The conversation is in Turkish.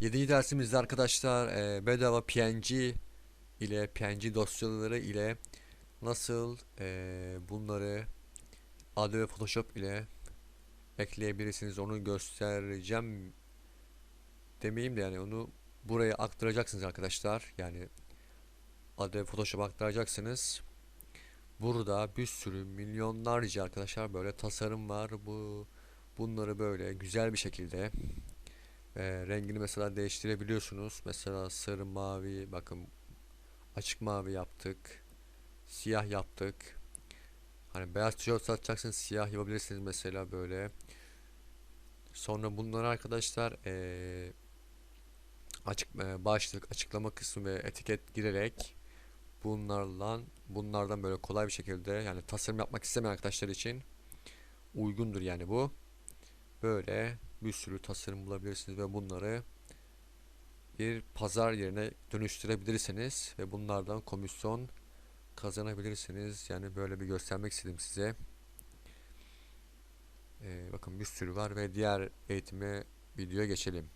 7. dersimizde arkadaşlar e, bedava PNG ile PNG dosyaları ile nasıl e, bunları Adobe Photoshop ile ekleyebilirsiniz onu göstereceğim demeyeyim de yani onu buraya aktaracaksınız arkadaşlar yani Adobe Photoshop aktaracaksınız burada bir sürü milyonlarca arkadaşlar böyle tasarım var bu bunları böyle güzel bir şekilde e, rengini mesela değiştirebiliyorsunuz. Mesela sarı, mavi, bakın açık mavi yaptık. Siyah yaptık. Hani beyaz tişört satacaksınız siyah yapabilirsiniz mesela böyle. Sonra bunları arkadaşlar e, açık e, başlık, açıklama kısmı ve etiket girerek bunlarla bunlardan böyle kolay bir şekilde yani tasarım yapmak istemeyen arkadaşlar için uygundur yani bu. Böyle bir sürü tasarım bulabilirsiniz ve bunları bir pazar yerine dönüştürebilirsiniz ve bunlardan komisyon kazanabilirsiniz. Yani böyle bir göstermek istedim size. Ee, bakın bir sürü var ve diğer eğitime videoya geçelim.